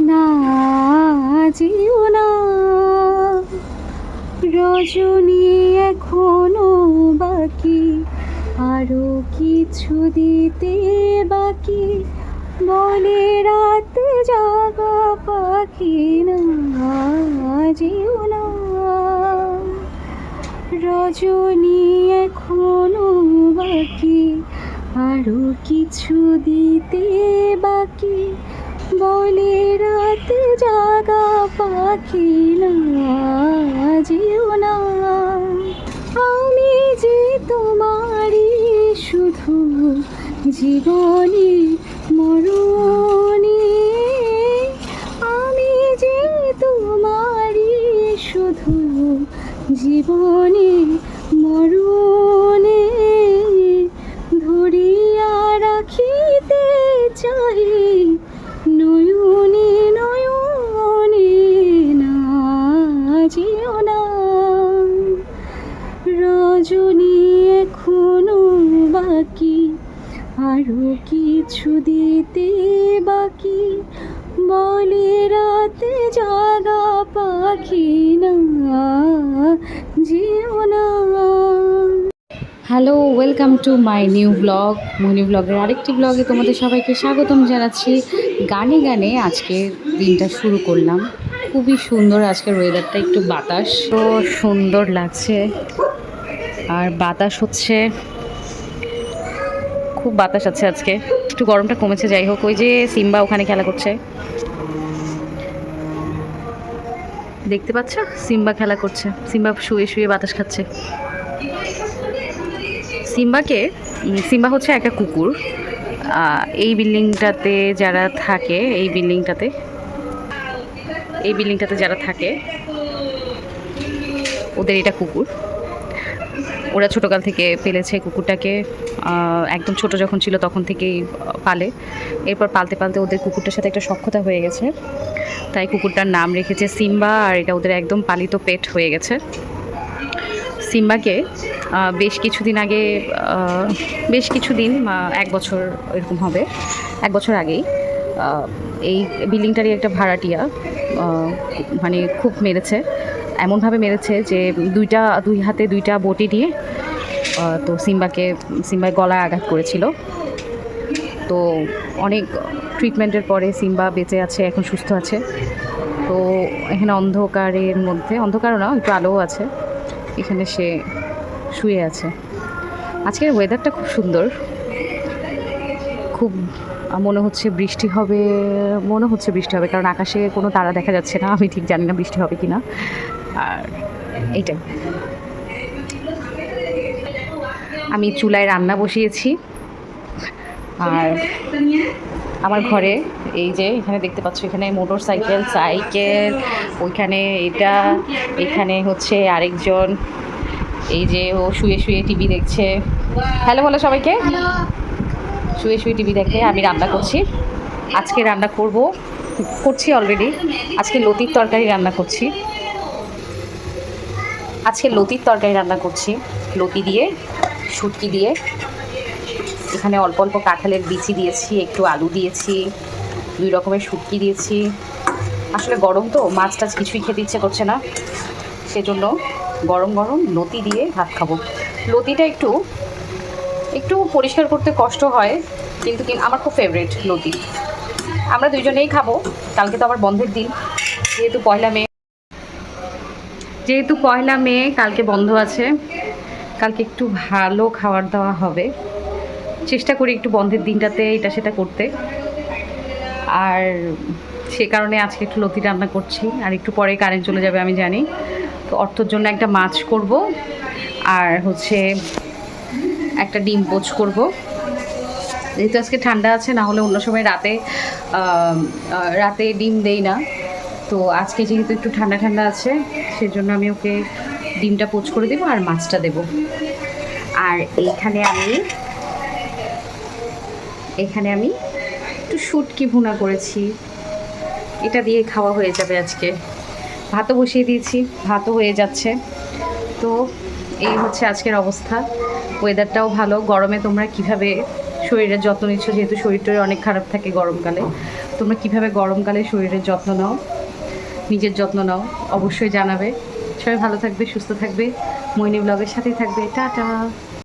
না যেও না। রজনী এখনও বাকি, আরও কিছু দিতে বাকি। বলে রাত জাগা পাখি না যেও না। রজনী এখনও বাকি, আরও কিছু দিতে বাকি। বলে রাত জাগা পাখি না যেও না। আমি যে তোমারই শুধু জীবনে মরণে, আমি যে তোমারই শুধু জীবনে মরণে, ধরিয়া রাখিতে চাই রজনী এখনও বাকি। আরও কিছু দিতে বাকি। বলে রাতে জাগা পাখি না যেও না। Hello welcome to my new blog Moni ব্লগের আরেকটি ব্লগে তোমাদের সবাইকে স্বাগতম জানাচ্ছি। গানে গানে আজকে দিনটা শুরু করলাম। খুবই সুন্দর আজকের ওয়েদারটা একটু বাতাস। তো সুন্দর লাগছে। আর বাতাস হচ্ছে, খুব বাতাস আছে আজকে। একটু গরমটা কমেছে, যাই হোক, ওই যে সিম্বা ওখানে খেলা করছে। দেখতে পাচ্ছ? সিম্বা খেলা করছে। সিম্বা শুয়ে শুয়ে বাতাস খাচ্ছে। সিম্বাকে সিম্বা হচ্ছে একটা কুকুর। এই বিল্ডিংটাতে যারা থাকে, এই বিল্ডিংটাতে এই বিল্ডিংটাতে যারা থাকে, ওদের এটা কুকুর। ওরা ছোটোকাল থেকে পেলেছে কুকুরটাকে একদম ছোট যখন ছিল তখন থেকেই পালে। এরপর পালতে পালতে ওদের কুকুরটার সাথে একটা সক্ষতা হয়ে গেছে। তাই কুকুরটার নাম রেখেছে সিম্বা, আর এটা ওদের একদম পালিত পেট হয়ে গেছে। সিম্বাকে বেশ কিছুদিন আগে বেশ কিছুদিন এক বছর এরকম হবে, এক বছর আগেই এই বিল্ডিংটারই একটা ভাড়াটিয়া মানে খুব মেরেছে। এমনভাবে মেরেছে যে দুইটা, দুই হাতে দুইটা বটি দিয়ে তো সিম্বাকে, সিম্বায় গলায় আঘাত করেছিল। তো অনেক ট্রিটমেন্টের পরে সিম্বা বেঁচে আছে, এখন সুস্থ আছে। তো এখানে অন্ধকারের মধ্যে, অন্ধকারও না, একটু আলোও আছে। এখানে সে শুয়ে আছে। আজকের ওয়েদারটা খুব সুন্দর। খুব মনে হচ্ছে বৃষ্টি হবে, মনে হচ্ছে বৃষ্টি হবে, কারণ আকাশে কোনো তারা দেখা যাচ্ছে না। আমি ঠিক জানি না বৃষ্টি হবে কি না আর এইটাই। আমি চুলায় রান্না বসিয়েছি। আর আমার ঘরে এই যে এখানে দেখতে পাচ্ছ, এখানে মোটর সাইকেল সাইকেল, ওইখানে এটা, এখানে হচ্ছে আরেকজন। এই যে ও শুয়ে শুয়ে টিভি দেখছে। হ্যালো বলো সবাইকে। শুয়ে শুয়ে টিভি দেখে আমি রান্না করছি। আজকে রান্না করব, করছি অলরেডি আজকে লতির তরকারি রান্না করছি। আজকে লতির তরকারি রান্না করছি। লতি দিয়ে, শুটকি দিয়ে। এখানে অল্প অল্প কাঁঠালের বিচি দিয়েছি, একটু আলু দিয়েছি, দুই রকমের শুটকি দিয়েছি। আসলে গরম তো, মাছ টাছ কিছুই খেতে ইচ্ছে করছে না। সেজন্য গরম গরম লতি দিয়ে ভাত খাব। লতিটা একটু একটু পরিষ্কার করতে কষ্ট হয়, কিন্তু আমার খুব ফেভারিট লতি। আমরা দুইজনেই খাব, কালকে তো আবার বন্ধের দিন, যেহেতু পয়লা মে। যেহেতু পয়লা মে, কালকে বন্ধ আছে, কালকে একটু ভালো খাবার দাওয়া হবে। চেষ্টা করি একটু বন্ধের দিনটাতে এটা সেটা করতে। আর সে কারণে আজকে একটু লতি রান্না করছি, আর একটু পরে কারেন্ট চলে যাবে আমি জানি। তো অর্থর জন্য একটা মাছ করব, আর হচ্ছে একটা ডিম পোচ করব। যেহেতু আজকে ঠান্ডা আছে, না হলে অন্য সময় রাতে রাতে ডিম দেই না। তো আজকে যেহেতু একটু ঠান্ডা ঠান্ডা আছে, সেজন্য আমি ওকে ডিমটা পোচ করে দেবো আর মাছটা দেব। আর এইখানে আমি, এখানে আমি একটু শুটকি ভুনা করেছি। এটা দিয়ে খাওয়া হয়ে যাবে আজকে। ভাতও বসিয়ে দিয়েছি, ভাতও হয়ে যাচ্ছে। তো এই হচ্ছে আজকের অবস্থা। ওয়েদারটাও ভালো। গরমে তোমরা কীভাবে শরীরের যত্ন নিচ্ছ? যেহেতু শরীরটা অনেক খারাপ থাকে গরমকালে। তোমরা কীভাবে গরমকালে শরীরের যত্ন নাও? নিজের যত্ন নাও, অবশ্যই জানাবে। সবাই ভালো থাকবে, সুস্থ থাকবে। মইনি ব্লগের সাথেই থাকবে। টাটা।